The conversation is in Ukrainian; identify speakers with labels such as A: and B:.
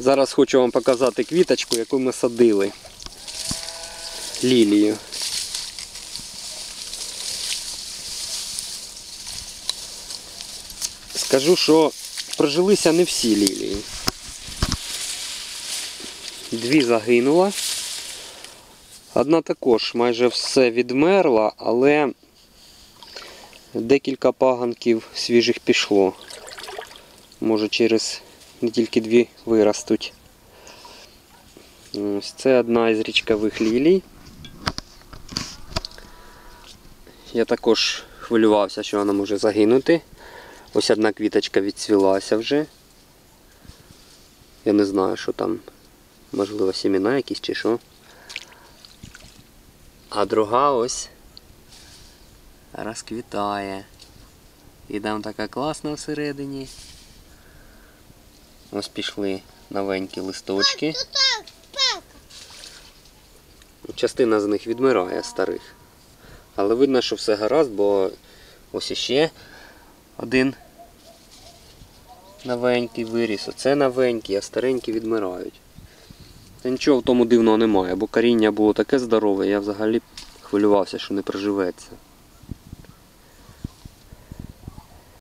A: Зараз хочу вам показати квіточку, яку ми садили. Лілію. Скажу, що прожилися не всі лілії. Дві загинула. Одна також майже все відмерла, але декілька паганків свіжих пішло. Може через не тільки дві виростуть. Ось це одна із річкових лілій. Я також хвилювався, що вона може загинути. Ось одна квіточка відцвілася вже. Я не знаю, що там. Можливо, сіміна якісь чи що. А друга ось розквітає. І там така класна всередині. Ось пішли новенькі листочки. Частина з них відмирає старих. Але видно, що все гаразд, бо ось іще один новенький виріс. Оце новенький, а старенькі відмирають. Та нічого в тому дивного немає, бо коріння було таке здорове, я взагалі хвилювався, що не проживеться.